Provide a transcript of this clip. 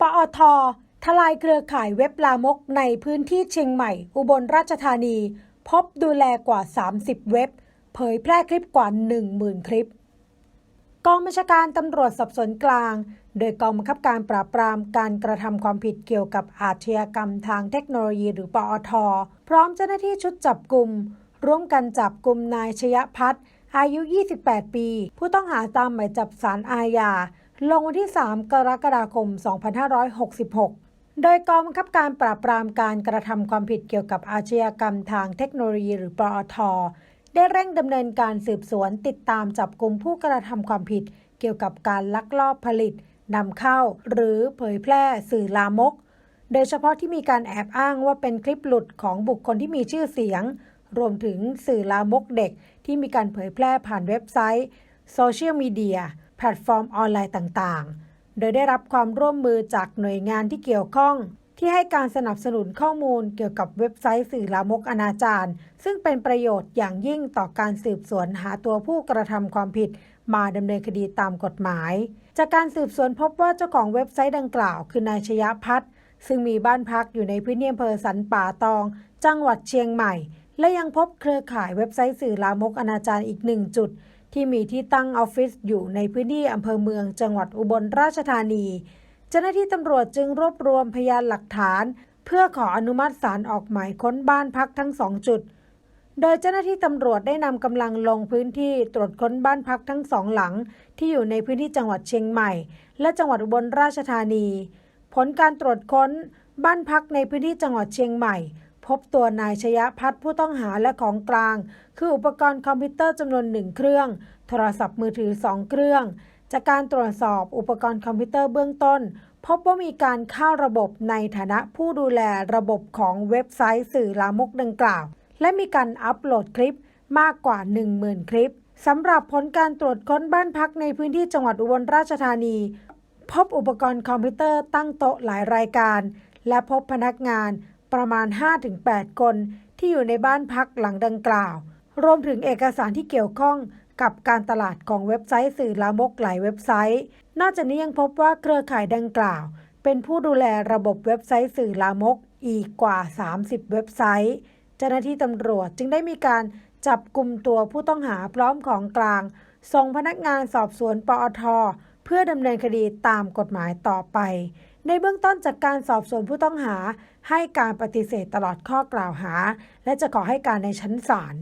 ปอททลายเครือข่ายเว็บลามกในพื้นที่เชียงใหม่ อุบลราชธานี พบดูแลกว่า 30 เว็บ เผยแพร่คลิปกว่า 10,000 คลิป กองบัญชาการตำรวจสอบสวนกลาง โดยกองบังคับการปราบปรามการกระทำความผิดเกี่ยวกับอาชญากรรมทางเทคโนโลยีหรือปอท พร้อมเจ้าหน้าที่ชุดจับกลุ่มร่วมกันจับกลุ่มนายชยพัฒน์อายุ 28 ปี ผู้ต้องหาตามหมายจับสารอาญา ลงวันที่ 3 กรกฎาคม 2566 โดยกองบังคับการปราบปรามการกระทำความผิดเกี่ยวกับอาชญากรรมทางเทคโนโลยีหรือปอท ได้เร่งดำเนินการสืบสวนติดตามจับกลุ่มผู้กระทำความผิด เกี่ยวกับการลักลอบผลิตนำเข้า หรือเผยแพร่สื่อลามก โดยเฉพาะที่มีการแอบอ้างว่าเป็นคลิปหลุดของบุคคลที่มีชื่อเสียง รวมถึงสื่อลามกเด็กที่มีการเผยแพร่ผ่านเว็บไซต์โซเชียลมีเดีย แพลตฟอร์มออนไลน์ต่างๆ โดยได้รับความร่วมมือจากหน่วยงานที่เกี่ยวข้อง ที่ให้การสนับสนุนข้อมูลเกี่ยวกับเว็บไซต์สื่อลามกอนาจารซึ่งเป็นประโยชน์อย่างยิ่งต่อการสืบสวนหาตัวผู้กระทำความผิดมาดำเนินคดีตามกฎหมาย จากการสืบสวนพบว่าเจ้าของเว็บไซต์ดังกล่าว คือนายชยพัฒน์ซึ่งมีบ้านพักอยู่ในพื้นที่อำเภอสันป่าตอง จังหวัดเชียงใหม่ และยังพบเครือข่ายเว็บไซต์สื่อลามกอนาจารอีกหนึ่งจุด ที่มีที่ตั้งออฟฟิศอยู่ในพื้นที่อำเภอเมืองจังหวัดอุบลราชธานี เจ้าหน้าที่ตำรวจจึงรวบรวมพยานหลักฐาน เพื่อขออนุมัติศาลออกหมายค้นบ้านพักทั้งสองจุด โดยเจ้าหน้าที่ตำรวจได้นำกำลังลงพื้นที่ตรวจค้นบ้านพักทั้งสองหลัง ที่อยู่ในพื้นที่จังหวัดเชียงใหม่ และจังหวัดอุบลราชธานี ผลการตรวจค้นบ้านพักในพื้นที่จังหวัดเชียงใหม่ พบตัวนายชยพัฒน์ผู้ต้องหาและของกลาง คืออุปกรณ์คอมพิวเตอร์จำนวนหนึ่งเครื่อง โทรศัพท์มือถือสองเครื่อง จากการตรวจสอบอุปกรณ์คอมพิวเตอร์เบื้องต้น พบว่ามีการเข้าระบบในฐานะผู้ดูแลระบบของเว็บไซต์สื่อลามกดังกล่าว และมีการอัปโหลดคลิปมากกว่า 10,000 คลิปสำหรับผลการตรวจค้นบ้านพักในพื้นที่จังหวัดอุบลราชธานี พบอุปกรณ์คอมพิวเตอร์ตั้งโต๊ะหลายรายการ และพบพนักงาน ประมาณ 5-8 คนที่อยู่ในบ้านพักหลังดังกล่าว รวมถึงเอกสารที่เกี่ยวข้องกับการตลาดของเว็บไซต์สื่อลามกหลายเว็บไซต์ นอกจากนี้ยังพบว่าเครือข่ายดังกล่าว เป็นผู้ดูแลระบบเว็บไซต์สื่อลามกอีกกว่า 30 เว็บไซต์ เจ้าหน้าที่ตำรวจจึงได้มีการจับกลุ่มตัวผู้ต้องหาพร้อมของกลาง ส่งพนักงานสอบสวนปอท เพื่อดำเนินคดีตามกฎหมายต่อไป ในเบื้องต้นจากการสอบสวนผู้ต้องหา ให้การปฏิเสธตลอดข้อกล่าวหา และจะขอให้การในชั้นศาล